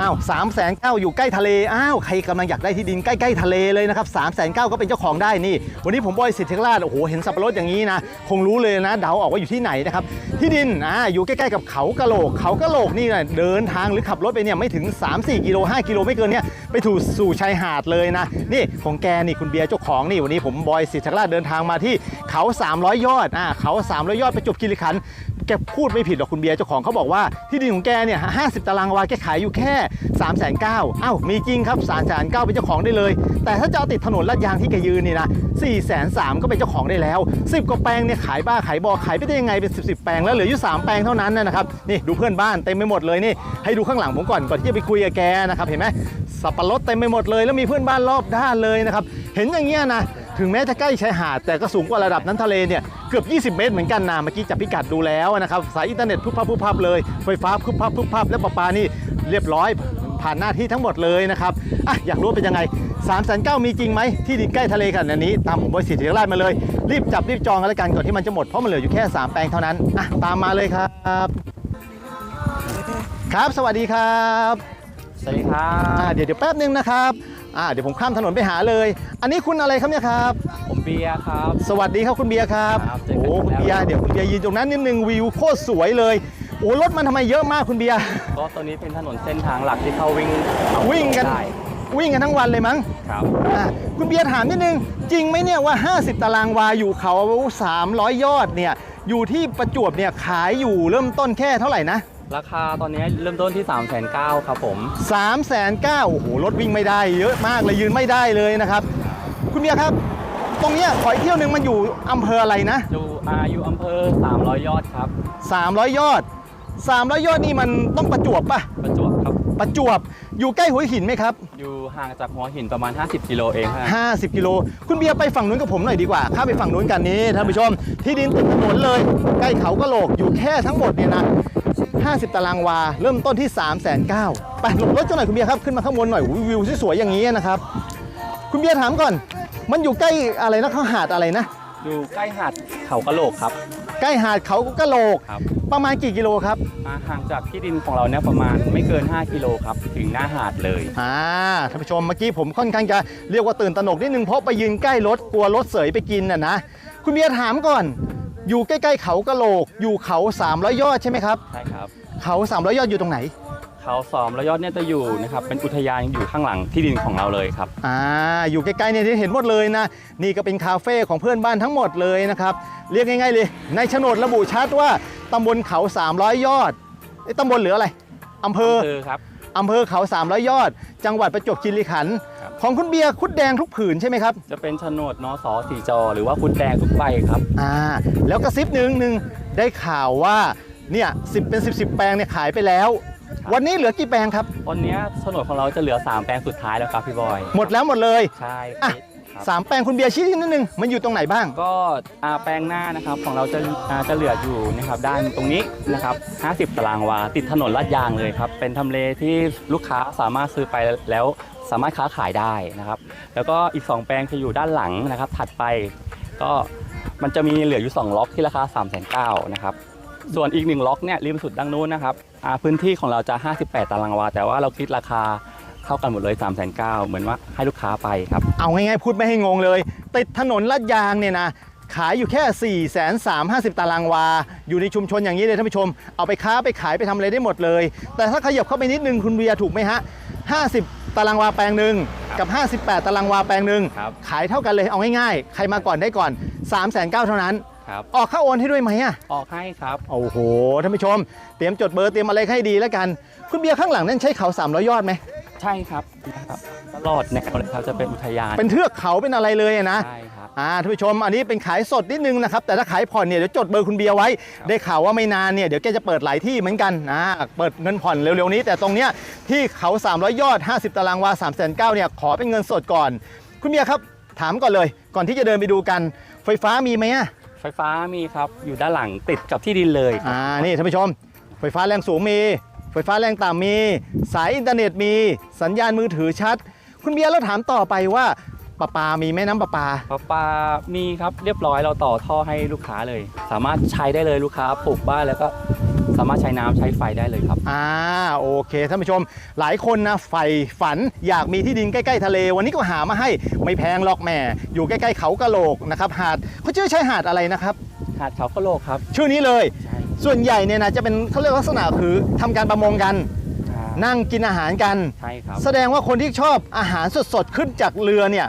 อ้าวสามแสนเก้าอยู่ใกล้ทะเล อ้าว ใครกำลังอยากได้ที่ดินใกล้ๆทะเลเลยนะครับสามแสนเก้าก็เป็นเจ้าของได้นี่ วันนี้ผมบอยสิทธิราชโอ้โห เห็นสับปะรดอย่างนี้นะ คงรู้เลยนะ เดาออกว่าอยู่ที่ไหนนะครับ ที่ดิน อ่า อยู่ใกล้ๆกับเขากะโหลก เขากะโหลกนี่นะเดินทางหรือขับรถไปเนี่ยไม่ถึง 3-4 กิโล 5 กิโลไม่เกินเนี่ย ไปถูสู่ชายหาดเลยนะ นี่ของแกนี่คุณเบียร์เจ้าของนี่ วันนี้ผมบอยสิทธิราชเดินทางมาที่เขา 300 ยอด อ่า เขา 300 ยอดประจวบคีรีขันธ์ แกพูดไม่ผิดหรอกคุณเบียร์เจ้าของเขาบอกว่าที่ดินของแกเนี่ย50ตารางวาแกขายอยู่แค่3 9 0 0 0อ้าวมีจริงครับ3 9 0 0 0เเป็นเจ้าของได้เลย แต่ถ้าจะเอาติดถนนลาดยางที่แกยืนนี่นะ4 3 0 0 0ก็เป็นเจ้าของได้แล้ว 10กว่าแปลงเนี่ยขายบ้าขายบอขายไปได้ยังไงเป็น 10 10แปลงแล้วเหลืออยู่3แปลงเท่านั้นนะครับนี่ดูเพื่อนบ้านเต็มไปหมดเลยนี่ให้ดูข้างหลังผมก่อนก่อนที่จะไปคุยกับแกนะครับเห็นไหม สับปะรดเต็มไปหมดเลย แล้วมีเพื่อนบ้านรอบด้านเลยนะครับ เห็นอย่างเงี้ยนะ ถึงแม้จะใกล้ชายหาด แต่ก็สูงกว่าระดับน้ำทะเลเนี่ย เกือบ 20 เมตรเหมือนกันนะเมื่อกี้จับพิกัดดูแล้วนะครับ สายอินเทอร์เน็ตพุบพับพุบพับเลย ไฟฟ้าพุบพับพุบพับและประปานี่เรียบร้อยผ่านหน้าที่ทั้งหมดเลยนะครับอะอยากรู้เป็นยังไง3ามแสนเก้ามีจริงไหมที่ดินใกล้ทะเลขนาดนี้ ตามผมบริสิทธิราชมาเลย รีบจับรีบจองกันแล้วกันก่อนที่มันจะหมด เพราะมันเหลืออยู่แค่ 3 แปลงเท่านั้นอะตามมาเลยครับ ครับ สวัสดีครับ สวัสดีครัอ่าบเดี๋ยวเดี๋ยวแป๊บนึงนะครับอ่าเดี๋ยวผมข้ามถนนไปหาเลย อันนี้คุณอะไรครับเนี่ยครับ ผมเบียร์ครับ สวัสดีครับคุณเบียร์ครับครับเจอโอ้กันคุณแล้ว เบียร์เดี๋ยวคุณเบียร์ยืนตรงนั้นนิดนึงวิวโคตรสวยเลยโอ้รถมันทำไมเยอะมากคุณเบียร์ ก็ตัวนี้เป็นถนนเส้นทางหลักที่เข้าวิ่งวิ่งกัน ได้วิ่งกันทั้งวันเลยมั้งครับ อะคุณเบียร์ถามนิดนึง จริงไหมเนี่ยว่า 50 ตารางวาอยู่เขา 300 ยอดเนี่ยอยู่ที่ประจวบเนี่ยขายอยู่เริ่มต้นแค่เท่าไหร่นะ ราคาตอนนี้เริ่มต้นที่ 3 9 0 0 0ครับผม 3 9 0 0 0โอ้โห รถวิ่งไม่ได้เยอะมากเลยยืนไม่ได้เลยนะครับ คุณเบียร์ครับ ตรงเนี้ยขออีกเที่ยวหนึ่งมันอยู่อำเภออะไรนะ อยู่อาอยู่อำเภอ 300 ยอดครับ 300 ยอด 300 ยอดนี่มันต้องประจวบปะประจวบครับ ประจวบ อยู่ใกล้หัวหินไหมครับ อยู่ห่างจากหัวหินประมาณ 50 กิโลเองฮะ50 กิโล คุณเบียร์ไปฝั่งนู้นกับผมหน่อยดีกว่าข้ามไปฝั่งนู้นกันนี้ท่านผู้ชม ที่ดินติดถนนเลย ใกล้เขากะโหลกอยู่แค่ทั้งหมดเนี่ยนะ 50 ตารางวา เริ่มต้นที่ 3 9 0 0 0ไปหลบรถเจ้าหน่อยคุณเบียร์ครับ ขึ้นมาข้างบนหน่อยอุ๊ยวิวสวยๆอย่างนี้นะครับ คุณเบียร์ถามก่อน มันอยู่ใกล้อะไรนะเขาหาดอะไรนะ อยู่ใกล้หาดเขากะโหลกครับ ใกล้หาดเขากะโหลก ครับ ประมาณกี่กิโลครับ อ่าห่างจากที่ดินของเราเนี่ยประมาณไม่เกิน 5 กิโลครับ ถึงหน้าหาดเลย อ่าท่านผู้ชมเมื่อกี้ผมค่อนข้างจะเรียกว่าตื่นตระหนกนิดนึงเพราะไปยืนใกล้รถกลัวรถเสยไปกินน่ะนะ คุณเบียร์ถามก่อน อยู่ใกล้ๆเขากะโหลก อยู่เขา300ยอดใช่ไหมครับ ใช่ครับ เขา300ยอดอยู่ตรงไหน เขาสอมระยอดเนี่ยจะอยู่นะครับเป็นอุทยานอยู่ข้างหลังที่ดินของเราเลยครับ อ่า อยู่ใกล้ๆเนี่ยที่เห็นหมดเลยนะ นี่ก็เป็นคาเฟ่ของเพื่อนบ้านทั้งหมดเลยนะครับ เรียกง่ายๆเลย ในโฉนดระบุชัดว่าตำบลเขา 300 ยอดไอ้ยตำบลหรืออะไรอำเภอคือครับ อำเภอเขา 300 ยอด จังหวัดประจวบคีรีขันธ์ครับ ของคุณเบียร์คุดแดงทุกผืนใช่ไหมครับจะเป็นโฉนดนสสีจอ หรือว่าคุณแดงทุกใบครับ อ่าแล้วกระซิบหนึ่งหนึ่งได้ข่าวว่าเนี่ยสิเป็น 10บสแปลงเนี่ยขายไปแล้ว วันนี้เหลือกี่แปลงครับตอนเนี้ยโฉนดของเราจะเหลือ 3 แปลงสุดท้ายแล้วครับพี่บอย หมดแล้วหมดเลย ใช่อะครับ สามแปลงคุณเบียร์ชี้นิดนึงมันอยู่ตรงไหนบ้าง ก็อ่าแปลงหน้านะครับของเราจะอ่าจะเหลืออยู่นะครับด้านตรงนี้นะครับ50 ตารางวา ติดถนนลาดยางเลยครับ เป็นทำเลที่ลูกค้าสามารถซื้อไปแล้วสามารถค้าขายได้นะครับ แล้วก็อีก 2 แปลงจะอยู่ด้านหลังนะครับ ถัดไปก็มันจะมีเหลืออยู่ 2 ล็อกที่ราคา3 9 0 0 0นะครับ ส่วนอีก 1 ล็อกเนี่ยริมสุดดังนู้นนะครับอ่าพื้นที่ของเราจะ 58 ตารางวา แต่ว่าเราคิดราคา เท่ากันหมดเลย3 9 0 0 0เหมือนว่าให้ลูกค้าไปครับ เอาง่ายๆ พูดไม่ให้งงเลย ติดถนนลาดยางเนี่ยนะขายอยู่แค่ 4 3 5 0 ตารางวา อยู่ในชุมชนอย่างนี้เลยท่านผู้ชม เอาไปค้าไปขายไปทำอะไรได้หมดเลย แต่ถ้าขยับเข้าไปนิดนึงคุณเบียร์ถูกไหมฮะ 50 ตารางวาแปลงหนึ่งกับ 58 ตารางวาแปลงหนึ่งครับ ขายเท่ากันเลยเอาง่ายๆ ใครมาก่อนได้ก่อน 3 9 0 0 0เท่านั้น ครับ ออกค่าโอนให้ด้วยไหมอะออกให้ครับ โอ้โหท่านผู้ชม เตรียมจดเบอร์เตรียมอะไรให้ดีแล้วกัน คุณเบียร์ข้างหลังนั่นใช้เขา300ยอดไหม ใช่ครับนะครับตลอดแนวเลยครับจะเป็นอุทยานเป็นเทือกเขาเป็นอะไรเลยอะนะใช่ครับ อ่าท่านผู้ชมอันนี้เป็นขายสดนิดนึงนะครับ แต่ถ้าขายผ่อนเนี่ยเดี๋ยวจดเบอร์คุณเบียร์ไว้ ได้ข่าวว่าไม่นานเนี่ยเดี๋ยวแกจะเปิดหลายที่เหมือนกันอ่าเปิดเงินผ่อนเร็วๆนี้ แต่ตรงเนี้ยที่เขา300ยอด 50 ตารางวา3 9 0 0เนี่ยขอเป็นเงินสดก่อน คุณเบียร์ครับถามก่อนเลย ก่อนที่จะเดินไปดูกัน ไฟฟ้ามีไหมอะไฟฟ้ามีครับอยู่ด้านหลังติดกับที่ดินเลยครับอ่านี่ท่านผู้ชม ไฟฟ้าแรงสูงมี ไฟฟ้าแรงต่ำมี สายอินเทอร์เน็ตมี สัญญาณมือถือชัด คุณเบียร์แล้วถามต่อไปว่าประปา มีไหมน้ำประปาปลาปลามีครับ เรียบร้อย เราต่อท่อให้ลูกค้าเลย สามารถใช้ได้เลยลูกค้าปลูกบ้านแล้วก็สามารถใช้น้ำใช้ไฟได้เลยครับ อ่า โอเค ท่านผู้ชม หลายคนนะใฝ่ฝันอยากมีที่ดินใกล้ๆทะเล วันนี้ก็หามาให้ไม่แพงหรอกแหม่ อยู่ใกล้ๆเขากะโหลกนะครับ หาดเขาชื่อใช้หาดอะไรนะครับ หาดเขากะโหลกครับ ชื่อนี้เลยใช่ ส่วนใหญ่เนี่ยนะจะเป็นเขาเรียกลักษณะคือทำการประมงกันอ่านั่งกินอาหารกัน ใช่ครับ แสดงว่าคนที่ชอบอาหารสดๆขึ้นจากเรือเนี่ย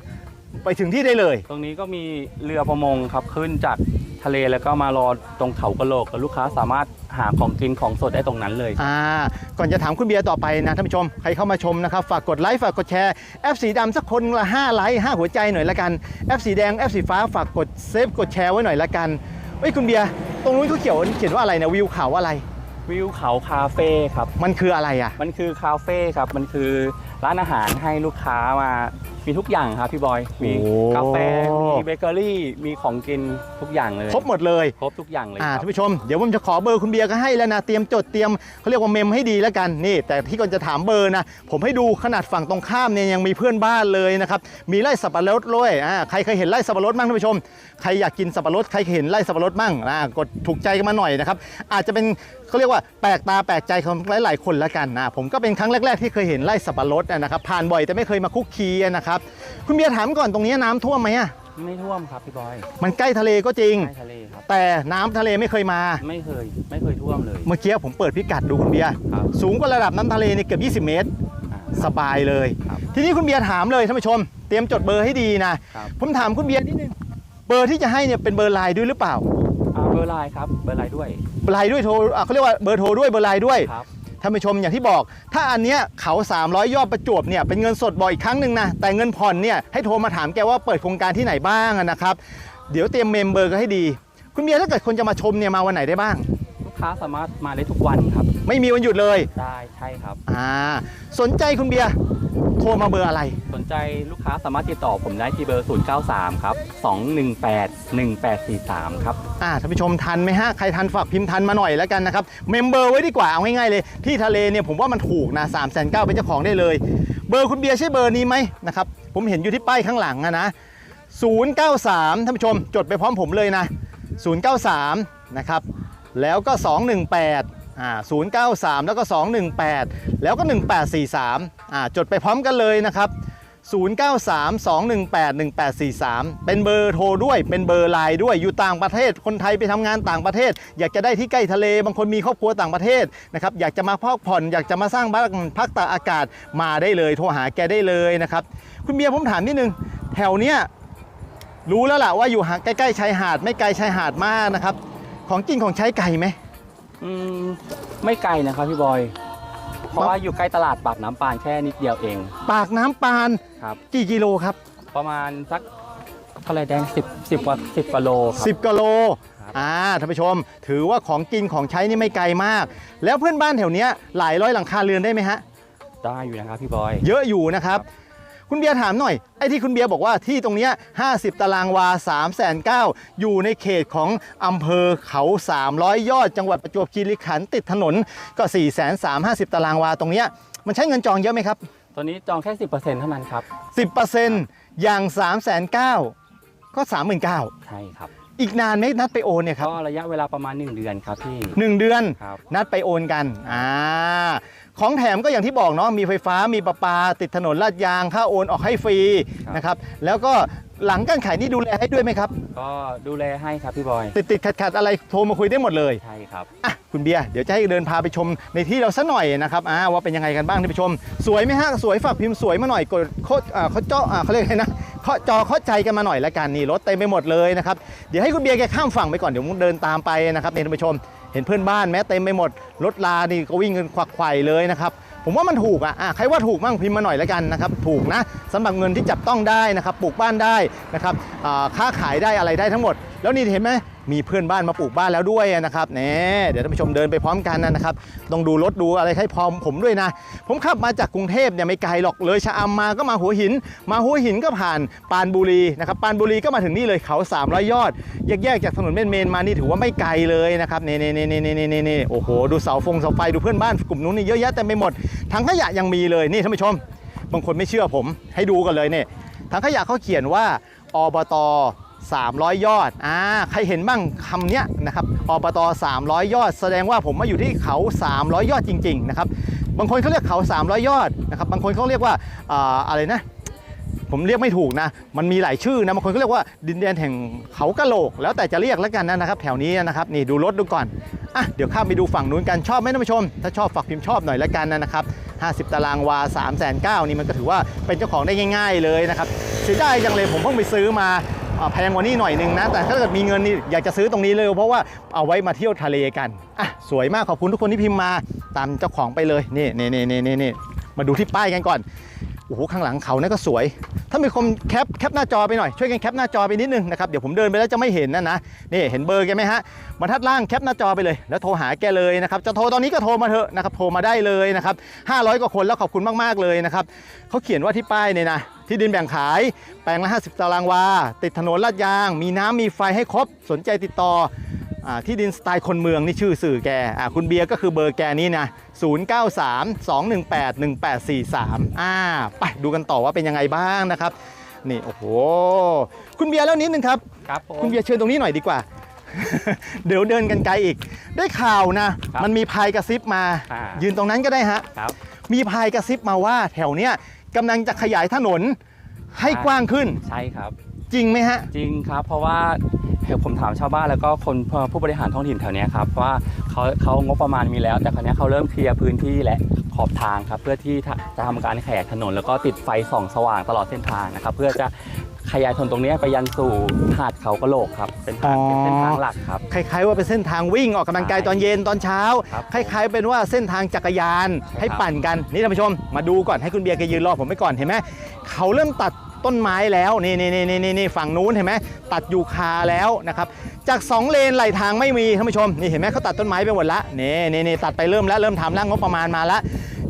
ไปถึงที่ได้เลย ตรงนี้ก็มีเรือประมงครับขึ้นจากทะเลแล้วก็มารอตรงเขากะโหลกแล้วลูกค้าสามารถหาของกินของสดได้ตรงนั้นเลย อ่า ก่อนจะถามคุณเบียร์ต่อไปนะท่านผู้ชม ใครเข้ามาชมนะครับ ฝากกดไลค์ ฝากกดแชร์ แอปสีดำสักคนละ5ไลค์5หัวใจหน่อยละกัน แอปสีแดง แอปสีฟ้า ฝากกดเซฟ กดแชร์ไว้หน่อยละกัน เฮ้ยคุณเบียร์ตรงนู้นเขาเขียวเขียนว่าอะไรนะวิวเขาอะไร วิวเขาคาเฟ่ครับ มันคืออะไรอะ มันคือคาเฟ่ครับ มันคือร้านอาหารให้ลูกค้ามา มีทุกอย่างครับพี่บอย มีโอ้ กาแฟ มีเบเกอรี่ มีของกินทุกอย่างเลย ครบหมดเลยครบทุกอย่างเลยอ่าครับ ท่านผู้ชมเดี๋ยวผมจะขอเบอร์คุณเบียร์ก็ให้แล้วนะเตรียมจดเตรียมเขาเรียกว่าเมมให้ดีแล้วกันนี่แต่ที่ก่อนจะถามเบอร์นะผมให้ดูขนาดฝั่งตรงข้ามเนี่ยยังมีเพื่อนบ้านเลยนะครับมีไร่สับปะรดด้วยอ่าใครเคยเห็นไร่สับปะรดบ้างท่านผู้ชมใครอยากกินสับปะรดใครเคยเห็นไร่สับปะรดบ้างอ่ากดถูกใจกันมาหน่อยนะครับอาจจะเป็นเขาเรียกว่าแปลกตาแปลกใจของหลาย ๆ คนแล้วกันนะผมก็เป็นครั้งแรก ๆ ที่เคยเห็นไร่สับปะรดนะครับผ่านบ่อยแต่ไม่เคยมาคุกคีนะครับคุณเบียร์ถามก่อนตรงนี้น้ำท่วมไหมอะไม่ท่วมครับพี่บอยมันใกล้ทะเลก็จริงใต้ทะเลครับ แต่น้ำทะเลไม่เคยมา ไม่เคย ไม่เคยท่วมเลย เมื่อกี้ผมเปิดพิกัดดูคุณเบียร์ครับ สูงกว่าระดับน้ำทะเลนี่เกือบ 20 เมตร อ่า สบายเลย ครับทีนี้คุณเบียร์ถามเลยท่านผู้ชม เตรียมจดเบอร์ให้ดีนะ ครับ ผมถามคุณเบียร์นิดนึงเบอร์ที่จะให้เนี่ยเป็นเบอร์ไลน์ด้วยหรือเปล่าอ่าเบอร์ไลน์ครับ เบอร์ไลน์ด้วยเบอร์ไลน์ด้วยโทรอะเขาเรียกว่าเบอร์โทรด้วยเบอร์ไลน์ด้วย ครับ ท่านผู้ชมอย่างที่บอก ถ้าอันเนี้ยเขา 300 ยอดประจวบเนี่ยเป็นเงินสดบอกอีกครั้งหนึ่งนะแต่เงินผ่อนเนี่ยให้โทรมาถามแกว่าเปิดโครงการที่ไหนบ้างนะครับ เดี๋ยวเตรียมเมมเบอร์ก็ให้ดี คุณเบียร์ถ้าเกิดคนจะมาชมเนี่ยมาวันไหนได้บ้าง ค้าสามารถมาได้ทุกวันครับ ไม่มีวันหยุดเลย ได้ใช่ครับ อ่า สนใจคุณเบียร์โทรมาเบอร์อะไร สนใจลูกค้าสามารถติดต่อผมได้ที่เบอร์ 093 ครับ 218 1843 ครับ อ่าท่านผู้ชมทันไหมฮะ ใครทันฝากพิมพ์ทันมาหน่อยแล้วกันนะครับ เมมเบอร์ไว้ดีกว่า เอาง่ายๆเลย ที่ทะเลเนี่ยผมว่ามันถูกนะ3ามแสนเเป็นเจ้าของได้เลย เบอร์คุณเบียร์ใช่เบอร์นี้ไหมนะครับ ผมเห็นอยู่ที่ป้ายข้างหลังอะนะ 093 ท่านผู้ชมจดไปพร้อมผมเลยนะ 093 นะครับ แล้วก็ 218อ่า093 แล้วก็ 218 แล้วก็ 1843อ่าจดไปพร้อมกันเลยนะครับ 0932181843 เป็นเบอร์โทรด้วย เป็นเบอร์ไลน์ด้วย อยู่ต่างประเทศ คนไทยไปทำงานต่างประเทศ อยากจะได้ที่ใกล้ทะเล บางคนมีครอบครัวต่างประเทศนะครับ อยากจะมาพักผ่อน อยากจะมาสร้างบ้านพักตากอากาศ มาได้เลย โทรหาแกได้เลยนะครับ คุณเบียร์ผมถามนิดนึง แถวเนี้ยรู้แล้วล่ะว่าอยู่ใกล้ๆชายหาด ไม่ไกลชายหาดมากนะครับ ของกินของใช้ไก่ไหม อืมไม่ไกลนะครับพี่บอย เพราะว่าอยู่ใกล้ตลาดปากน้ำปานแค่นิดเดียวเอง ปากน้ำปานครับ กี่กิโลครับ ประมาณสักเท่าไหรแดง10 10กว่า10กว่าโลครับ 10กิโลครับอ่าท่านผู้ชม ถือว่าของกินของใช้นี่ไม่ไกลมาก แล้วเพื่อนบ้านแถวเนี้ยหลายร้อยหลังคาเรือนได้ไหมฮะ ได้อยู่นะครับพี่บอย เยอะอยู่นะครับ คุณเบียร์ถามหน่อย ไอ้ที่คุณเบียร์บอกว่าที่ตรงเนี้ย50 ตารางวา3 9 0 0 0อยู่ในเขตของอำเภอเขา 300 ยอด จังหวัดประจวบคีรีขันธ์ติดถนนก็ 4 3 5 0 ตารางวาตรงเนี้ยมันใช้เงินจองเยอะไหมครับ ตัวนี้จองแค่ 10%เท่านั้นครับ 10%อย่าง3 9 0 0 0ก็ 39,000ใช่ครับอีกนานไหมนัดไปโอนเนี่ยครับ ก็ระยะเวลาประมาณ 1 เดือนครับพี่ หนึ่งเดือน ครับ นัดไปโอนกัน อ่า ของแถมก็อย่างที่บอกเนาะมีไฟฟ้ามีประปา ติดถนนลาดยางค่าโอนออกให้ฟรีนะครับแล้วก็หลังการขายนี่ดูแลให้ด้วยไหมครับ ก็ดูแลให้ครับพี่บอย ติดติดขัดขัดอะไรโทรมาคุยได้หมดเลยใช่ครับ อะคุณเบียร์เดี๋ยวจะให้เดินพาไปชมในที่เราสักหน่อยนะครับอ่าว่าเป็นยังไงกันบ้างท่านผู้ชม สวยไหมฮะสวยฝากพิมพ์สวยมาหน่อยกดโคดอ่าเขาเจาะอ่าเขาเรียกไงนะเคาะจอเข้าใจกันมาหน่อยละกันนี่รถเต็มไปหมดเลยนะครับเดี๋ยวให้คุณเบียร์แกข้ามฝั่งไปก่อนเดี๋ยวผมเดินตามไปนะครับนี่ท่านผู้ชม เห็นเพื่อนบ้านแม้เต็มไปหมดรถลานี่ก็วิ่งกันควักไขว่เลยนะครับ ผมว่ามันถูกอะอะใครว่าถูกมั่งพิมพ์มาหน่อยแล้วกันนะครับถูกนะสำหรับเงินที่จับต้องได้นะครับปลูกบ้านได้นะครับค้าขายได้อะไรได้ทั้งหมด แล้วนี่เห็นไหม มีเพื่อนบ้านมาปลูกบ้านแล้วด้วยนะครับเน่เดี๋ยวท่านผู้ชมเดินไปพร้อมกันนะครับต้องดูรถดูอะไรให้พร้อมผมด้วยนะ ผมขับมาจากกรุงเทพเนี่ยไม่ไกลหรอกเลยชะอำมาก็มาหัวหิน มาหัวหินก็ผ่านปานบุรีนะครับปานบุรีก็มาถึงนี่เลยเขา300ยอดแยกๆจากถนนเมนเมนมานี่ถือว่าไม่ไกลเลยนะครับเน่เน่เน่เน่เน่เน่เน่โอ้โหดูเสาฟงเสาไฟดูเพื่อนบ้านกลุ่มนู้นนี่เยอะแยะเต็มไปหมดถังขยะยังมีเลยนี่ท่านผู้ชม บางคนไม่เชื่อผมให้ดูกันเลยเนี่ยถังขยะเขาเขียนว่าอบต 300 ยอดอ่าใครเห็นบ้างคำเนี้ยนะครับอบต 300 ยอด แสดงว่าผมมาอยู่ที่เขา 300 ยอดจริง ๆ นะครับ บางคนเขาเรียกเขา 300 ยอดนะครับ บางคนเขาเรียกว่าอ่าอะไรนะผมเรียกไม่ถูกนะ มันมีหลายชื่อนะ บางคนก็เรียกว่าดินแดนแห่งเขากะโหลก แล้วแต่จะเรียกแล้วกันนะครับ แถวนี้นะครับ นี่ดูรถดูก่อน อะ เดี๋ยวข้ามไปดูฝั่งนู้นกัน ชอบไหมท่านผู้ชม ถ้าชอบฝากพิมพ์ชอบหน่อยแล้วกันนะครับ 50 ตารางวา 3 9 0 0 0นี่มันก็ถือว่าเป็นเจ้าของได้ง่าย ๆ เลยนะครับ เสียดายจังเลยผมเพิ่งไปซื้อมา แพงกว่านี้หน่อยหนึ่งนะ แต่ถ้าเกิดมีเงินนี่อยากจะซื้อตรงนี้เลยเพราะว่าเอาไว้มาเที่ยวทะเลกันอะสวยมากขอบคุณทุกคนที่พิมพ์มาตามเจ้าของไปเลยนี่นี่นี่นี่นี่นี่มาดูที่ป้ายกันก่อนโอ้โหข้างหลังเขาเนี่ยก็สวย ถ้ามีคนแคปแคปหน้าจอไปหน่อย ช่วยกันแคปหน้าจอไปนิดนึงนะครับ เดี๋ยวผมเดินไปแล้วจะไม่เห็นนะนะ นี่เห็นเบอร์แกไหมฮะบรรทัดล่างแคปหน้าจอไปเลย แล้วโทรหาแกเลยนะครับ จะโทรตอนนี้ก็โทรมาเถอะนะครับ โทรมาได้เลยนะครับ500กว่าคนแล้วขอบคุณมากๆเลยนะครับเขาเขียนว่าที่ป้ายเนี่ยนะ ที่ดินแบ่งขาย แปลงละ 50 ตารางวา ติดถนนลาดยาง มีน้ำมีไฟให้ครบ สนใจติดต่ออ่าที่ดินสไตล์คนเมืองนี่ชื่อสื่อแกอ่าคุณเบียร์ก็คือเบอร์แกนี่นะ 093 218 1843 อ่า ไปดูกันต่อว่าเป็นยังไงบ้างนะครับ นี่โอ้โห คุณเบียร์แล้วนิดนึงครับ ครับผมคุณเบียร์เชิญตรงนี้หน่อยดีกว่า เดี๋ยวเดินกันไกลอีก ได้ข่าวนะครับมันมีพายกระซิบมาอ่ายืนตรงนั้นก็ได้ฮะครับมีพายกระซิบมาว่าแถวเนี้ย กำลังจะขยายถนนให้กว้างขึ้น ใช่ครับ จริงไหมฮะ จริงครับ เพราะว่าเดี๋ยวผมถามชาวบ้านแล้วก็คนผู้บริหารท้องถิ่นแถวเนี้ยครับว่าเขาเขางบประมาณมีแล้ว แต่คราวเนี้ยเขาเริ่มเคลียร์พื้นที่และขอบทางครับเพื่อที่จะทำการขยายถนน แล้วก็ติดไฟส่องสว่างตลอดเส้นทางนะครับเพื่อจะ ขยายถนนตรงเนี้ยไปยันสู่หาดเขากะโหลกครับ เป็นทางอ๋อเป็นเส้นทางหลักครับ คล้ายๆว่าเป็นเส้นทางวิ่งออกกำลังกายใช่ตอนเย็นตอนเช้า ครับคล้ายๆ เป็นว่าเส้นทางจักรยานใช่ให้ครับปั่นกันนี่ท่านผู้ชม มาดูก่อนให้คุณเบียร์แกยืนรอผมไปก่อนเห็นไหมเขาเริ่มตัดต้นไม้แล้วนี่นี่นี่นี่นี่ฝั่งนู้นเห็นไหมตัดยูคาแล้วนะครับจาก 2 เลนไหลทางไม่มีท่านผู้ชมนี่เห็นไหมเขาตัดต้นไม้ไปหมดละนี่นี่นี่ตัดไปเริ่มแล้วเริ่มทำแล้วงบประมาณมาแล้ว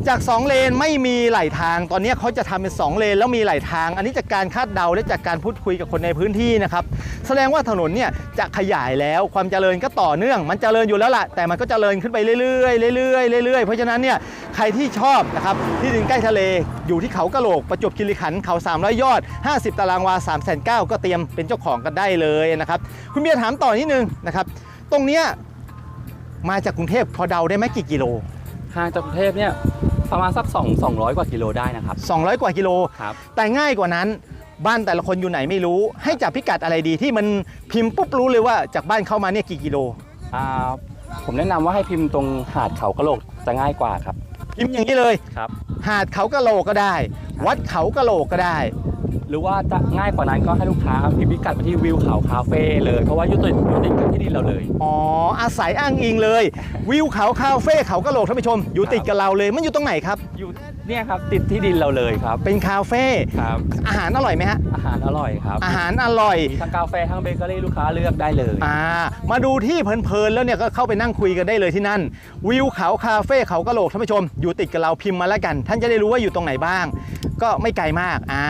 จาก 2 เลนไม่มีไหลทาง ตอนนี้เขาจะทำเป็น 2 เลนแล้วมีไหลทาง อันนี้จากการคาดเดาและจากการพูดคุยกับคนในพื้นที่นะครับ แสดงว่าถนนเนี่ยจะขยายแล้วความเจริญก็ต่อเนื่อง มันเจริญอยู่แล้วล่ะ แต่มันก็เจริญขึ้นไปเรื่อยๆเรื่อยๆเรื่อยๆ เพราะฉะนั้นเนี่ยใครที่ชอบนะครับที่ดินใกล้ทะเลอยู่ที่เขากะโหลกประจวบคีรีขันธ์เขา300ยอด 50 ตารางวา3 9 0 0 0ก็เตรียมเป็นเจ้าของกันได้เลยนะครับคุณเบียร์ถามต่อนิดนึงนะครับตรงเนี้ยมาจากกรุงเทพพอเดาได้ไหมกี่กิโลห่างจากกรุงเทพเนี่ย ประมาณสัก2 200 กว่ากิโลได้นะครับ 200 กว่ากิโล ครับ แต่ง่ายกว่านั้นบ้านแต่ละคนอยู่ไหนไม่รู้ ให้จับพิกัดอะไรดีที่มันพิมพ์ปุ๊บรู้เลยว่าจากบ้านเข้ามาเนี่ยกี่กิโล อ่าผมแนะนำว่าให้พิมพ์ตรงหาดเขากะโหลกจะง่ายกว่าครับ พิมพ์อย่างนี้เลย ครับ หาดเขากะโหลกก็ได้ วัดเขากะโหลกก็ได้ หรือว่าจะง่ายกว่านั้นก็ให้ลูกค้าพิมพ์พิกัดไปที่วิวเขาคาเฟ่เลยเพราะว่าอยู่ติดอยู่ติดกับที่ดินเราเลย อ๋อ อาศัยอ้างอิงเลย วิวเขาคาเฟ่เขากะโหลกท่านผู้ชม อยู่ติดกับเราเลยมันอยู่ตรงไหนครับ อยู่เนี่ยครับติดที่ดินเราเลยครับเป็นคาเฟ่ครับอาหารอร่อยไหมฮะอาหารอร่อยครับอาหารอร่อยมีทั้งกาแฟทั้งเบเกอรี่ลูกค้าเลือกได้เลยอ่ามาดูที่เพลินๆแล้วเนี่ยก็เข้าไปนั่งคุยกันได้เลยที่นั่น วิวเขาคาเฟ่เขากะโหลกท่านผู้ชม อยู่ติดกับเราพิมพ์มาแล้วกัน ท่านจะได้รู้ว่าอยู่ตรงไหนบ้าง ก็ไม่ไกลมากอ่า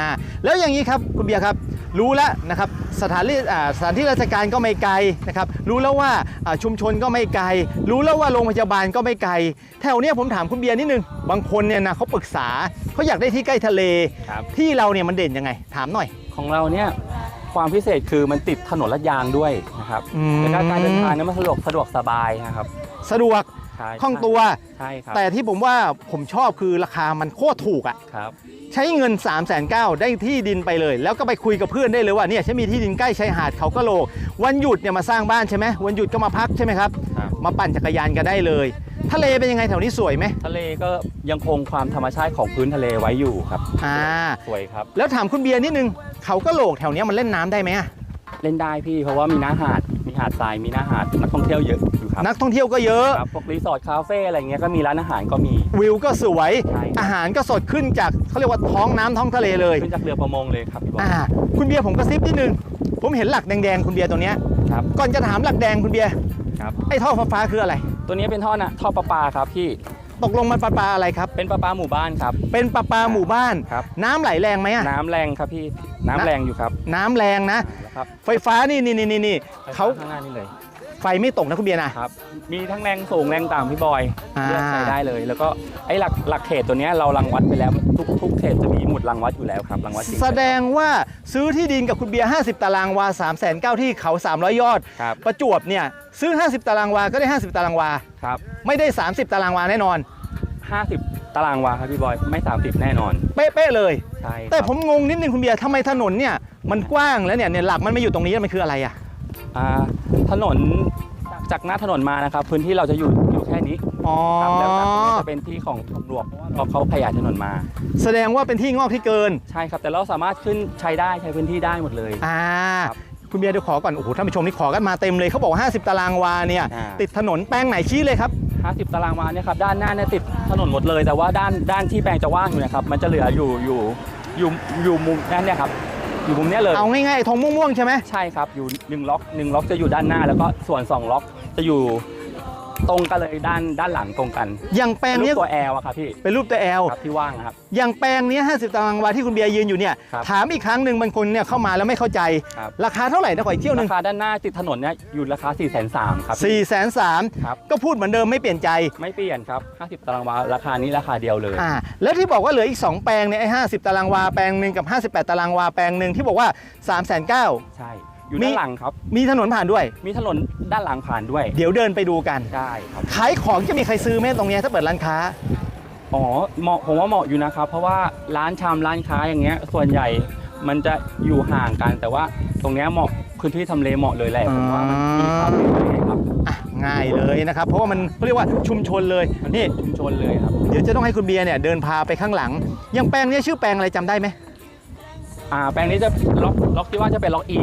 แล้วอย่างนี้ครับคุณเบียร์ครับรู้แล้วนะครับสถานที่อ่าสถานที่ราชการก็ไม่ไกลนะครับรู้แล้วว่าอ่าชุมชนก็ไม่ไกล รู้แล้วว่าโรงพยาบาลก็ไม่ไกล แถวเนี้ยผมถามคุณเบียร์นิดนึงบางคนเนี่ยนะเขาปรึกษาเขาอยากได้ที่ใกล้ทะเลครับที่เราเนี่ยมันเด่นยังไง ถามหน่อยของเราเนี่ยความพิเศษคือมันติดถนนลาดยางด้วยนะครับอืมแล้วก็การเดินทางเนี่ยมันสะดวกสะดวกสบายนะครับ สะดวก ใช่คล่องตัว ใช่ครับแต่ที่ผมว่าผมชอบคือราคามันโคตรถูกอะครับ ใช้เงิน 3 9 0 0 0ได้ที่ดินไปเลย แล้วก็ไปคุยกับเพื่อนได้เลยว่าเนี่ยฉันมีที่ดินใกล้ชายหาดเขากะโหลก วันหยุดเนี่ยมาสร้างบ้านใช่ไหมวันหยุดก็มาพักใช่ไหมครับ ครับ มาปั่นจักรยานกันได้เลย ทะเลเป็นยังไงแถวนี้สวยไหมทะเลก็ยังคงความธรรมชาติของพื้นทะเลไว้อยู่ครับอ่าสวยครับ แล้วถามคุณเบียร์นิดนึงเขากะโหลกแถวเนี้ยมันเล่นน้ำได้ไหมอะ เล่นได้พี่เพราะว่ามีหน้าหาดมีหาดทรายมีหน้าหาดนักท่องเที่ยวเยอะอยู่ครับนักท่องเที่ยวก็เยอะ ครับพวกรีสอร์ทคาเฟ่อะไรเงี้ยก็มีร้านอาหารก็มี วิวก็สวย ใช่ อาหารก็สดขึ้นจากเขาเรียกว่าท้องน้ำท้องทะเลเลยขึ้นจากเรือประมงเลยครับพี่บอลอ่าคุณเบียร์ผมกระซิบนิดนึง ผมเห็นหลักแดงๆคุณเบียร์ตัวเนี้ยครับ ก่อนจะถามหลักแดงคุณเบียร์ครับ ไอ้ท่อฟ้าๆคืออะไร ตัวนี้เป็นท่อนะท่อประปาครับพี่ตกลงมันปลาปลาอะไรครับ เป็นประปาหมู่บ้านครับ เป็นปลาปลาหมู่บ้าน ครับ น้ำไหลแรงไหมอะน้ำแรงครับพี่น้ำแรงอยู่ครับ น้ำแรงนะแล้ว ครับ ไฟฟ้านี่นี่นี่นี่นี่ไฟฟ้เขาข้างหน้านี่เลย ไฟไม่ตกนะคุณเบียร์นะ ครับ มีทั้งแรงสูงแรงต่ำพี่บอยอ่า เลือกใช้ได้เลย แล้วก็ไอ้หลักหลักเขตตัวเนี้ยเรารังวัดไปแล้วทุกทุกเขตจะมีหมุดรังวัดอยู่แล้วครับรังวัดจริงแสดงว่าซื้อที่ดินกับคุณเบียร์50 ตารางวา 3 9 0 0 0ที่เขา 300 ยอด ครับประจวบเนี่ยซื้อ 50 ตารางวาก็ได้ 50 ตารางวา ครับ ไม่ได้ 30 ตารางวาแน่นอน 50 ตารางวาครับพี่บอย ไม่ 30 แน่นอน เป๊ะๆเลย ใช่ครับแต่ผมงงนิดนึงคุณเบียร์ทำไมถนนเนี่ยมันกว้างแล้วเนี่ยเนี่ยหลักมันไม่อยู่ตรงนี้มันคืออะไรอะอ่าถนนจากหน้าถนนมานะครับ พื้นที่เราจะอยู่อยู่แค่นี้อ๋อครับแล้วจากตรงนี้จะเป็นที่ของตำรวจเพราะว่าเขาขยายถนนมา แสดงว่าเป็นที่งอกที่เกิน ใช่ครับ แต่เราสามารถขึ้นใช้ได้ใช้พื้นที่ได้หมดเลย อ่าครับคุณเบียร์เดี๋ยวขอก่อนโอ้โหท่านผู้ชมนี่ขอกันมาเต็มเลยเขาบอกว่า 50 ตารางวาเนี่ยอ่า ติดถนนแป้งไหนชี้เลยครับ 50 ตารางวาเนี่ยครับด้านหน้าเนี่ยติดถนนหมดเลย แต่ว่าด้านด้านที่แปลงจะว่างอยู่นะครับมันจะเหลืออยู่อยู่อยู่อยู่มุมด้านเนี่ยครับอยู่มุมเนี้ยเลย เอาง่ายๆไอ้ธงม่วงๆใช่ไหม ใช่ครับ อยู่หนึ่งล็อกหนึ่งล็อกจะอยู่ด้านหน้า แล้วก็ส่วนสองล็อกจะอยู่ ตรงกันเลยด้านด้านหลังตรงกันอย่างแปลงเป็นรูเนี้ยปตัวแอลอะครับพี่เป็นรูปตัวแอลครับที่ว่างอะครับ อย่างแปลงเนี้ย50ตารางวาที่คุณเบียร์ยืนอยู่เนี่ยครับถามอีกครั้งหนึ่งบางคนเนี่ยเข้ามาแล้วไม่เข้าใจ ครับ ราคาเท่าไหร่นะขออีกเที่ยวหนึ่รางคาด้านหน้าติดถนนเนี่ยอยู่ราคา4ี่แสนสามครับ4ี่แสนสามครับ ก็พูดเหมือนเดิมไม่เปลี่ยนใจไม่เปลี่ยนครับ 50 ตารางวาราคานี้ราคาเดียวเลย อ่าแล้วที่บอกว่าเหลืออีก 2 แปลงเนี่ยไอ้ห้ตารางวาแปลงหนึ่งกับ 58 ตารางวาแปลงหนึ่งที่บอกว่า3 9 0 0 0ใช่ อยู่มีด้านหลังครับ มีถนนผ่านด้วย มีถนนด้านหลังผ่านด้วย เดี๋ยวเดินไปดูกัน ได้ครับ ขายของจะมีใครซื้อไหมตรงเนี้ยถ้าเปิดร้านค้า อ๋อ เหมาะ ผมว่าเหมาะอยู่นะครับ เพราะว่าร้านชามร้านค้าอย่างเงี้ย ส่วนใหญ่มันจะอยู่ห่างกัน แต่ว่าตรงเนี้ยเหมาะพื้นที่ทำเลเหมาะเลยแหละผมว่ามันมีคาเฟ่เลยครับอะง่ายเลยนะครับ เพราะว่ามันเขาเรียกว่าชุมชนเลย นี่ ชุมชนเลยครับ เดี๋ยวจะต้องให้คุณเบียร์เนี่ยเดินพาไปข้างหลังอยังแปลงเนี้ยชื่อแปลงอะไรจำได้ไหม อ่าแปลงนี้จะล็อกล็อกที่ว่าจะเป็นล็อกอี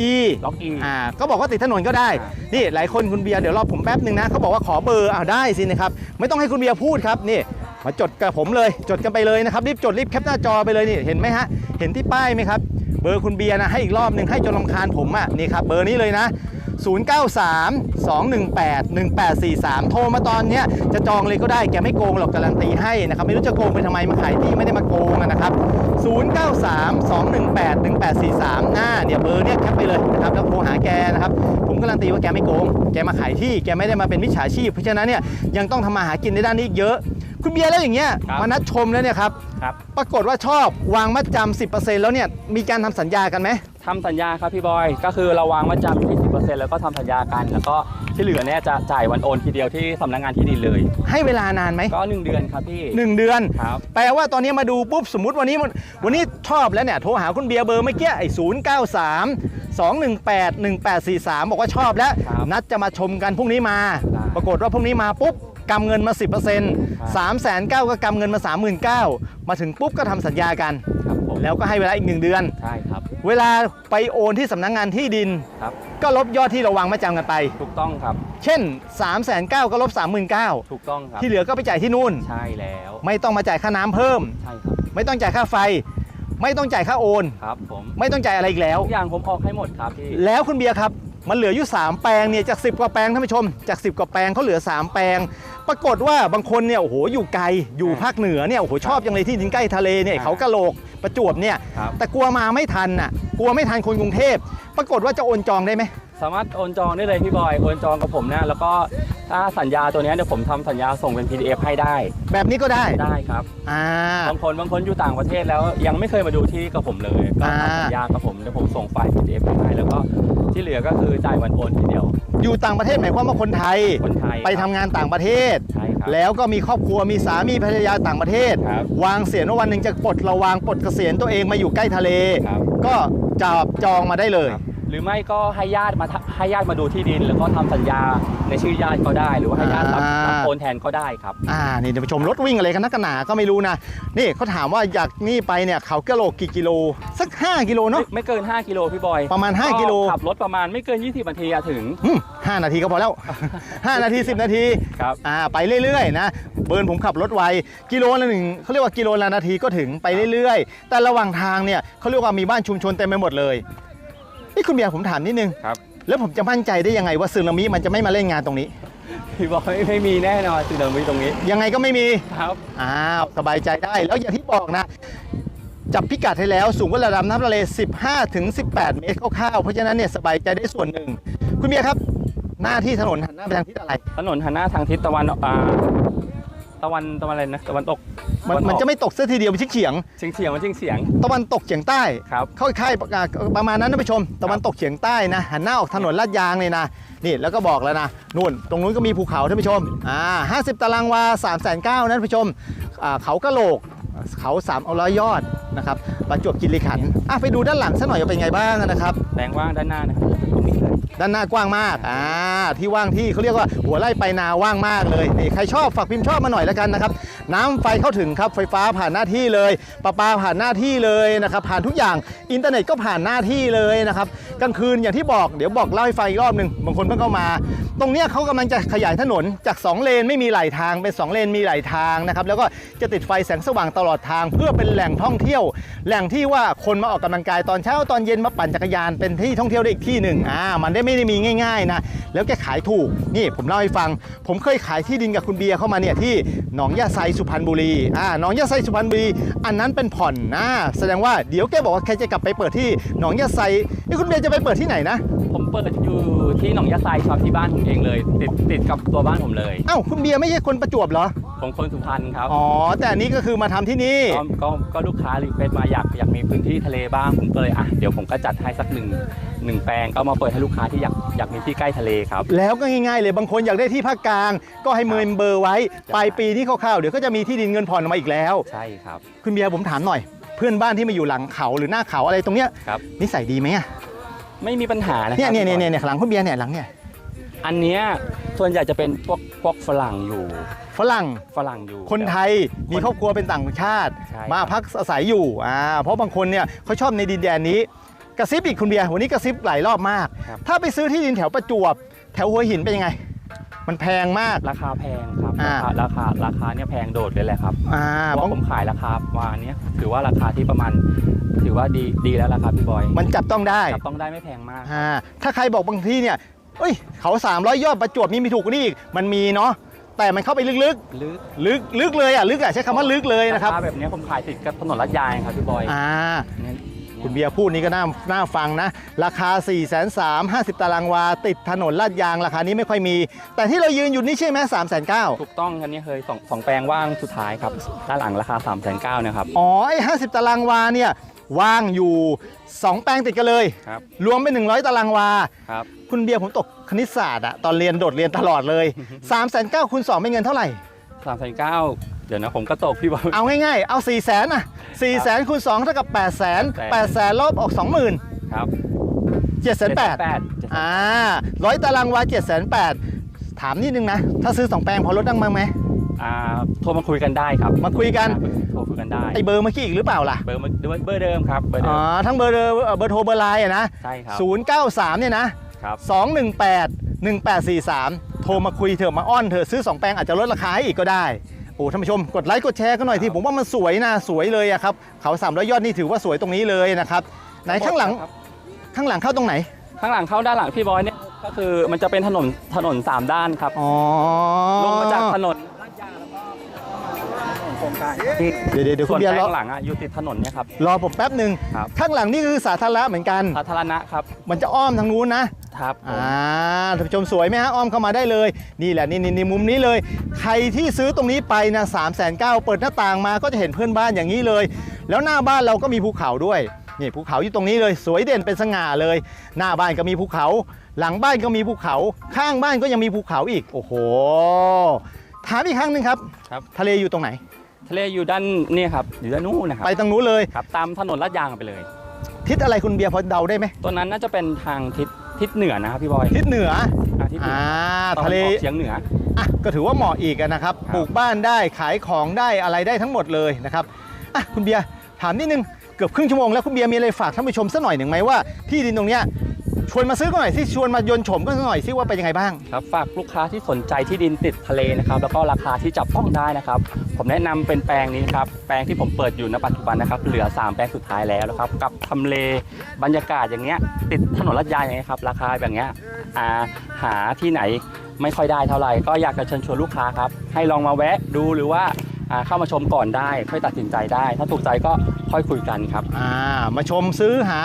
อีล็อกอีอ่าก็บอกว่าติดถนนก็ได้อ่านี่หลายคนคุณเบียร์เดี๋ยวรอผมแป๊บหนึ่งนะเขาบอกว่าขอเบอร์อ้าวได้สินะครับไม่ต้องให้คุณเบียร์พูดครับนี่มาจดกับผมเลยจดกันไปเลยนะครับรีบจดรีบแคปหน้าจอไปเลยนี่เห็นไหมฮะเห็นที่ป้ายไหมครับเบอร์คุณเบียร์นะให้อีกรอบหนึ่งให้จนลำคาญผมอะนี่ครับเบอร์นี้เลยนะ 093 218 1843 โทรมาตอนเนี้ยจะจองเลยก็ได้แกไม่โกงหรอกการันตีให้นะครับ ไม่รู้จะโกงไปทำไมมาขายที่ไม่ได้มาโกงนะครับ 093 218 1843หน้าเนี่ยเบอร์เนี่ยแคปไปเลยนะครับแล้วโทรหาแกนะครับ ผมการันตีว่าแกไม่โกง แกมาขายที่แกไม่ได้มาเป็นมิจฉาชีพ เพราะฉะนั้นเนี่ยยังต้องทำมาหากินในด้านนี้อีกเยอะ คุณเบียร์แล้วอย่างเงี้ยครับมานัดชมแล้วเนี่ยครับครับ ปรากฏว่าชอบวางมัดจำ10%แล้วเนี่ยมีการทำสัญญากันไหมทำสัญญาครับพี่บอย ก็คือเราวางมาจำที่10%แล้วก็ทำสัญญากัน แล้วก็ที่เหลือเนี่ยจะจ่ายวันโอนทีเดียวที่สำนักงานที่ดินเลย ให้เวลานานไหมก็1เดือนครับพี่หนึ่งเดือน ครับ แปลว่าตอนนี้มาดูปุ๊บสมมติวันนี้มันวันนี้ชอบแล้วเนี่ยโทรหาคุณเบียร์เบอร์เมื่อกี้ไอ้ศูนย์เก้าสามสองหนึ่งแปดหนึ่งแปดสี่สามบอกว่าชอบแล้ว ครับนัดจะมาชมกันพรุ่งนี้มา ครับ ปรากฏว่าพรุ่งนี้มาปุ๊บ กำเงินมา 10% 3 9 0 0 0ก็กำเงินมา 39,000 มาถึงปุ๊บก็ทำสัญญากัน ครับผมแล้วก็ให้เวลาอีกหนึ่งเดือน ใช่ครับเวลาไปโอนที่สำนักงงานที่ดิน ครับ ก็ลบยอดที่เราวางมาจำกันไป ถูกต้องครับเช่น 3 9 0 0 0ก็ลบ 39,000 ถูกต้องครับที่เหลือก็ไปจ่ายที่นู่น ใช่แล้วไม่ต้องมาจ่ายค่าน้ำเพิ่ม ใช่ครับไม่ต้องจ่ายค่าไฟ ไม่ต้องจ่ายค่าโอน ครับผมไม่ต้องจ่ายอะไรอีกแล้ว ทุกอย่างผมออกให้หมดครับพี่แล้วคุณเบียร์ครับ มันเหลืออยู่ 3 แปลงเนี่ยจาก 10 กว่าแปลงท่านผู้ชม จาก 10 กว่าแปลงเขาเหลือ 3 แปลง ปรากฏว่าบางคนเนี่ยโอ้โหอยู่ไกลอยู่ภาคเหนือเนี่ยโอ้โหชอบจังเลยที่ดินใกล้ทะเลเนี่ยเขากะโหลกประจวบเนี่ยครับแต่กลัวมาไม่ทันน่ะกลัวไม่ทันคนกรุงเทพ ปรากฏว่าจะโอนจองได้ไหม สามารถโอนจองได้เลยพี่บอยโอนจองกับผมนะแล้วก็ถ้าสัญญาตัวเนี้ยเดี๋ยวผมทำสัญญาส่งเป็น PDF ให้ได้แบบนี้ก็ได้ได้ครับอ่า บางคนบางคนอยู่ต่างประเทศแล้วยังไม่เคยมาดูที่กับผมเลยก็อ่า ทำสัญญากับผมเดี๋ยวผมส่งไฟล์ PDF ไปให้แล้วก็ ที่เหลือก็คือจ่ายวันโอนทีเดียว อยู่ต่างประเทศหมายความว่าคนไทย คนไทยไปทำงานต่างประเทศ ใช่ครับ แล้วก็มีครอบครัวมีสามีภรรยาต่างประเทศ ครับ วางเสียนว่าวันหนึ่งจะปลดระวางปลดเกษียณตัวเองมาอยู่ใกล้ทะเล ครับ ก็จับจองมาได้เลย ครับ หรือไม่ก็ให้ญาติมาทให้ญาติมาดูที่ดิน แล้วก็ทำสัญญาในชื่อญาติก็ได้ หรือว่าให้ญาติรับอ่ารับโอนแทนก็ได้ครับอ่านี่เดี๋ยวไปชมรถวิ่งอะไรกันนักกันหนาก็ไม่รู้นะนี่เขาถามว่าอยากนี่ไปเนี่ยเขากะโหลกกี่กิโลสัก 5 กิโลเนาะไม่ไม่เกิน 5 กิโลพี่บอยประมาณ 5 กิโลขับรถประมาณไม่เกิน 20นาทีอะถึงอืมห้านาทีก็พอแล้ว 5 นาที 10 นาทีครับอ่าไปเรื่อยๆนะเบิร์นผมขับรถไวกิโลละหนึ่งเขาเรียกว่ากิโลละนาทีก็ถึงไปเรื่อยๆ แต่ระหว่างทางเนี่ยเขาเรียกว่ามีบ้านชุมชนเต็มไปหมดเลย นี่คุณเบียร์ผมถามนิดนึงครับ แล้วผมจะมั่นใจได้ยังไงว่าซึนามิมันจะไม่มาเล่นงานตรงนี้ พี่บอยไม่มีแน่นอนสิเดิมวิตรงนี้ยังไงก็ไม่มี ครับ อ้าวสบายใจได้แล้วอย่างที่บอกนะ จับพิกัดให้แล้วสูงกว่าระดับน้ำทะเล 15ถึง18 เมตรคร่าวๆเพราะฉะนั้นเนี่ยสบายใจได้ส่วนหนึ่ง คุณเบียร์ครับ หน้าที่ถนนหันหน้าไปทางทิศอะไร ถนนหันหน้าทางทิศตะวันอ่า ตะวันตะวันอะไรนะตะวันตกมันมันจะไม่ตกเสียทีเดียวมันชิดเฉียงเฉียงเฉียงมันเฉียงเฉียงตะวันตกเฉียงใต้ครับเข้าค่ายๆอ่าประมาณนั้นนะผู้ชม ตะวันตกเฉียงใต้นะหันหน้าออกถนนลาดยางเลยนะนี่แล้วก็บอกแล้วนะนู่นตรงนู้นก็มีภูเขาท่านผู้ชมอ่า50ตารางวา3 9 0 0 0นะท่านผู้ชมอ่าเขากะโหลกเขาสามร้อยยอดนะครับประจวบคีรีขันธ์อะไปดูด้านหลังสักหน่อยว่าเป็นไงบ้างนะครับแปลงว่างด้านหน้านะครับตรงนี้เลย ด้านหน้ากว้างมากอ่าที่ว่างที่เขาเรียกว่าหัวไร่ไปนาว่างมากเลยนี่ใครชอบฝากพิมพ์ชอบมาหน่อยแล้วกันนะครับ น้ำไฟเข้าถึงครับไฟฟ้าผ่านหน้าที่เลยประปาผ่านหน้าที่เลยนะครับผ่านทุกอย่างอินเทอร์เน็ตก็ผ่านหน้าที่เลยนะครับกลางคืนอย่างที่บอกเดี๋ยวบอกเล่าให้ฟังอีกรอบหนึ่งบางคนเพิ่งเข้ามา ตรงเนี้ยเขากำลังจะขยายถนนจาก 2 เลนไม่มีไหลทางเป็น 2 เลนมีไหลทางนะครับแล้วก็จะติดไฟแสงสว่างตลอดทาง เพื่อเป็นแหล่งท่องเที่ยว แหล่งที่ว่าคนมาออกกำลังกายตอนเช้าตอนเย็นมาปั่นจักรยานเป็นที่ท่องเที่ยวได้อีกที่หนึ่งอ่ามันได้ไม่ได้มีง่ายๆนะแล้วแกขายถูกนี่ผมเล่าให้ฟัง ผมเคยขายที่ดินกับคุณเบียร์เข้ามาเนี่ยที่หนองยาไซสุพรรณบุรีอ่าหนองยาไซสุพรรณบุรี อันนั้นเป็นผ่อนนะแสดงว่าเดี๋ยวแกบอกว่าแกจะกลับไปเปิดที่หนองยาไซนี่คุณเบียร์จะไปเปิดที่ไหนนะ ผมเปิดอยู่ที่หนองยะไซครับที่บ้านผมเองเลย ติดติดกับตัวบ้านผมเลย เอ้าคุณเบียร์ไม่ใช่คนประจวบเหรอ ผมคนสุพรรณครับอ๋อ แต่อันนี้ก็คือมาทำที่นี่ ก็ก็ก็ลูกค้ารีเควสต์มาอยากอยากมีพื้นที่ทะเลบ้างผมก็เลยอะเดี๋ยวผมก็จัดให้สักหนึ่งหนึ่งแปลงก็มาเปิดให้ลูกค้าที่อยากอยากมีที่ใกล้ทะเลครับ แล้วก็ง่ายๆเลยบางคนอยากได้ที่ภาคกลาง ก็ให้เมมเบอร์ไว้ปลายปีนี้คร่าวๆเดี๋ยวก็จะมีที่ดินเงินผ่อนออกมาอีกแล้ว ใช่ครับ คุณเบียร์ผมถามหน่อย เพื่อนบ้านที่มาอยู่หลังเขาหรือหน้าเขาอะไรตรงเนี้ยครับ นิสัยดีไหมอะไม่มีปัญหานะคเนี่ยรับเนี่ยเนี่ยเนี่ยหลังคุณเบียร์เนี่ยหลังเนี่ยอันเนี้ยส่วนใหญ่จะเป็นพวกพวกฝรั่งอยู่ ฝรั่ง ฝรั่งอยู่ คนไทยมีครอบครัวเป็นต่างชาติ ใช่มาครับพักอาศัยอยู่อ่าเพราะบางคนเนี่ยเขาชอบในดินแดนนี้ กระซิบอีกคุณเบียร์วันนี้กระซิบหลายรอบมากครับถ้าไปซื้อที่ดินแถวประจวบ แถวหัวหินเป็นยังไง มันแพงมาก ราคาแพงครับอ่า ราคาราคาราคาเนี่ยแพงโดดเลยแหละครับอ่าเพราะบางผมขายราคาประมาณเนี้ยถือว่าราคาที่ประมาณ ถือว่าดีดีแล้วราคาพี่บอยมันจับต้องได้จับต้องได้ไม่แพงมาก อ่าถ้าใครบอกบางที่เนี่ยเอ้ยเขา 300 ยอดประจวบนี่มีถูกกว่านี่อีกมันมีเนาะ แต่มันเข้าไปลึกลึกๆลึกลึกเลยอะลึกอะใช้คำว่าลึกเลยนะครับาาแบบเนี้ยผมขายติดกับถนนลาดยางครับพี่บอยอ่า เนี่ยคุณเบียร์พูดนี้ก็น่าน่าฟังนะ ราคา 4 3 0 0 0 50 ตารางวา ติดถนนลาดยาง ราคานี้ไม่ค่อยมี แต่ที่เรายืนอยู่นี่ใช่ไหม3 9 0 0 0ถูกต้องกันนี้เคยสองสองแปลงว่างสุดท้ายครับด้านหลังราคา3ามแสนเก้านะครับ อ๋อไอ้50 ตารางวาเนี่ยว่างอยู่ 2 แปลงติดกันเลย ครับ รวมเป็น 100 ตารางวา ครับ คุณเบียร์ผมตก คณิตศาสตร์อะตอนเรียนโดดเรียนตลอดเลย3 9 0 0 0คูณ2เป็นเงินเท่าไหร่สามแสนเก้าเดี๋ยวนะผมก็ตกพี่บอยเอาง่ายๆ เอา4 0 0 0 0 0อะ4 0 0 0 0คูณ2เท่ากับ8 0 0 0 0 0 8 0 0 0ลบออก 20,000ครับ7 8 0 0 0แปดอ่าร้อยตารางวา7 8 0 0 0ถามนิดนึงนะ ถ้าซื้อ2แปลงพอลดดังบ้างไหมอ่าโทรมาคุยกันได้ครับมาคุยกันโทรคุยกันได้ไอเบอร์เมื่อกี้อีกหรือเปล่าล่ะเบอร์เบอร์เบอร์เดิมครับเบอร์เดิอ๋อมทั้งเบอร์เบอร์เบอร์โทรเบอร์ไลน์อะนะใช่ครับ093เนี่ยนะ ครับ 218 1843 โทรมาคุยเถอะมาอ้อนเถอะซื้อ 2 แปลงอาจจะลดราคาให้อีกก็ได้ โอ้ท่านผู้ชม กดไลค์กดแชร์กันหน่อยที่ผมว่ามันสวยนะสวยเลยอะครับเขา300ยอดนี่ถือว่าสวยตรงนี้เลยนะครับไหนข้างหลังครับ ข้างหลังเข้าตรงไหน ข้างหลังเข้าด้านหลังพี่บอยเนี่ยก็คือมันจะเป็นถนนถนนสามด้านครับ อ๋อ ลงมาจากถนน โครงการเดี๋ยวเดี๋ยวเดี๋ยวคุส่วณนเบียร์แปลรองหลังอะอยู่ติดถนนเนี่ยครับ รอผมแป๊บหนึ่งครับ ข้างหลังนี่คือสาธารณะเหมือนกัน สาธารณะครับมันจะอ้อมทางนู้นนะครับผมอ่าท่านผู้ชมสวยไหมฮะอ้อมเข้ามาได้เลย นี่แหละนี่นี่นี่มุมนี้เลย ใครที่ซื้อตรงนี้ไปนะสามแสนเก้าเปิดหน้าต่างมาก็จะเห็นเพื่อนบ้านอย่างนี้เลย แล้วหน้าบ้านเราก็มีภูเขาด้วยนี่ภูเขาอยู่ตรงนี้เลย สวยเด่นเป็นสง่าเลย หน้าบ้านก็มีภูเขา หลังบ้านก็มีภูเขา ข้างบ้านก็ยังมีภูเขาอีก โอ้โหถามอีกครั้งหนึ่งครับ ครับ ทะเลอยู่ตรงไหน ทะเลอยู่ด้านเนี่ยครับอยู่ด้านนู้นนะครับไปตรงนู้นเลยครับตามถนนลาดยางไปเลย ทิศอะไรคุณเบียร์พอเดาได้ไหมตัวนั้นน่าจะเป็นทางทิศทิศเหนือนะครับพี่บอยทิศเหนืออ่าทิศเหนือ่าอตอนทะเลออกเฉียงเหนือ อะก็ถือว่าเหมาะอีกอะนะครับครับ ปลูกบ้านได้ขายของได้อะไรได้ทั้งหมดเลยนะครับอะคุณเบียร์ถามนิดนึงเกือบครึ่งชั่วโมงแล้วคุณเบียร์มีอะไรฝากท่านผู้ชมสักหน่อยหนึ่งไหมว่าที่ดินตรงเนี้ย ชวนมาซื้อก็หน่อยสิชวนมายนต์โฉมก็หน่อยสิว่าเป็นยังไงบ้าง ครับฝากลูกค้าที่สนใจที่ดินติดทะเลนะครับแล้วก็ราคาที่จับต้องได้นะครับ ผมแนะนำเป็นแปลงนี้ครับแปลงที่ผมเปิดอยู่ณปัจจุบันนะครับเหลือ 3 แปลงสุดท้ายแล้วนะครับกับทำเลบรรยากาศอย่างเงี้ยติดถนนลาดยางอย่างเงี้ยครับราคาแบบเนี้ยอ่าหาที่ไหนไม่ค่อยได้เท่าไหร่ก็อยากจะเชิญชวนลูกค้าครับให้ลองมาแวะดูหรือว่า เข้ามาชมก่อนได้ ค่อยตัดสินใจได้ ถ้าถูกใจก็ค่อยคุยกันครับ อ่ามาชมซื้อหา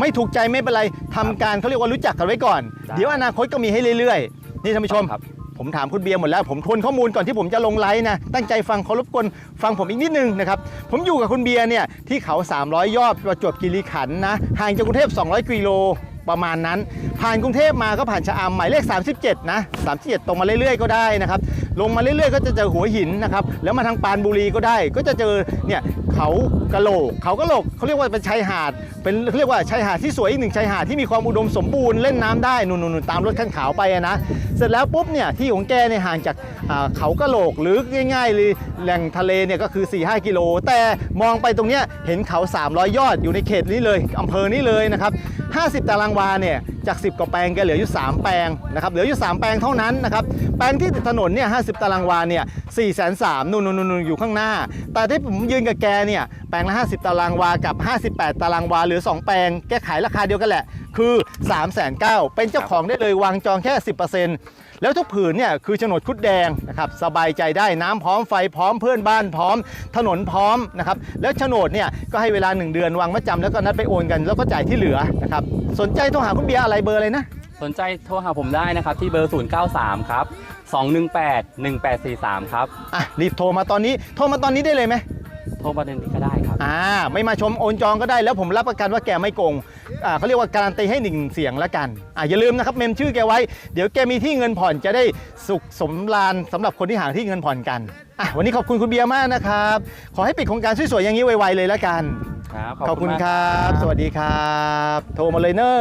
ไม่ถูกใจไม่เป็นไรทำการเขาเรียกว่ารู้จักกันไว้ก่อนได้เดี๋ยวอนาคตก็มีให้เรื่อยนี่ท่านผู้ชมครับ ผมถามคุณเบียร์หมดแล้ว ผมทวนข้อมูลก่อนที่ผมจะลงไลฟ์นะ ตั้งใจฟังขอรบกวนฟังผมอีกนิดนึงนะครับ ผมอยู่กับคุณเบียร์เนี่ยที่เขา 300 ยอดประจวบคีรีขันธ์นะ ห่างจากกรุงเทพ 200 กิโลประมาณนั้น ผ่านกรุงเทพมาก็ผ่านชะอำหมายเลข 37 นะ 37 ตรงมาเรื่อยๆ ก็ได้นะครับ ลงมาเรื่อยๆ ก็จะเจอหัวหินนะครับแล้วมาทางปานบุรีก็ได้ ก็จะเจอเนี่ยเขากะโหลก เขากะโหลกเขาเรียกว่าเป็นชายหาด เป็นเรียกว่าชายหาดที่สวยอีกหนึ่งชายหาดที่มีความอุดมสมบูรณ์เล่นน้ำได้นู่นๆตามรถคันขาวไปนะเสร็จแล้วปุ๊บเนี่ยที่ของแกเนี่ยห่างจากเขากะโหลกหรือง่ายๆเลยแหล่งทะเลเนี่ยก็คือ 4-5 กิโล แต่มองไปตรงเนี้ยเห็นเขา 300 ยอดอยู่ในเขตนี้เลยอำเภอนี้เลยนะครับ 50 ตารางวาเนี่ยจาก 10กว่าแปลงแกเหลืออยู่ 3 แปลงนะครับเหลืออยู่ 3 แปลงเท่านั้นนะครับแปลงที่ติดถนนเนี่ย50 ตารางวาเนี่ย4 3 0 0 0นู่นนู่นนู่นอยู่ข้างหน้า แต่ที่ผมยืนกับแกเนี่ยแปลงละ 50 ตารางวากับ 58 ตารางวาเหลือ 2 แปลงแกขายราคาเดียวกันแหละ คือ 3 9 0 0 0เป็นเจ้าของได้เลยวางจองแค่ 10% แล้วทุกผืนเนี่ยคือโฉนดคุดแดงนะครับสบายใจได้น้ำพร้อมไฟพร้อมเพื่อนบ้านพร้อม ถนนพร้อมนะครับแล้วโฉนดเนี่ยก็ให้เวลา 1 เดือนวางมัดจำแล้วก็นัดไปโอนกันแล้วก็จ่ายที่เหลือนะครับสนใจโทรหาคุณเบียร์อะไรเบอร์เลยนะสนใจโทรหาผมได้นะครับที่เบอร์ 093 ครับ 218 1843 ครับ อะ รีบโทรมาตอนนี้ โทรมาตอนนี้ได้เลยไหมโทรมาเดือนนี้ก็ได้ครับ อ่า ไม่มาชมโอนจองก็ได้แล้วผมรับประกันว่าแกไม่โกงอ่า เขาเรียกว่าการันตีให้หนึ่งเสียงแล้วกันอ่าอย่าลืมนะครับเมมชื่อแกไว้ เดี๋ยวแกมีที่เงินผ่อนจะได้สุขสมรานสำหรับคนที่หาที่เงินผ่อนกันอะวันนี้ขอบคุณคุณเบียร์มากนะครับ ขอให้ปิดโครงการสวยๆอย่างนี้ไวๆเลยแล้วกันครับขอบคุณมากครับ สวัสดีครับ โทรมาเลยเนอะ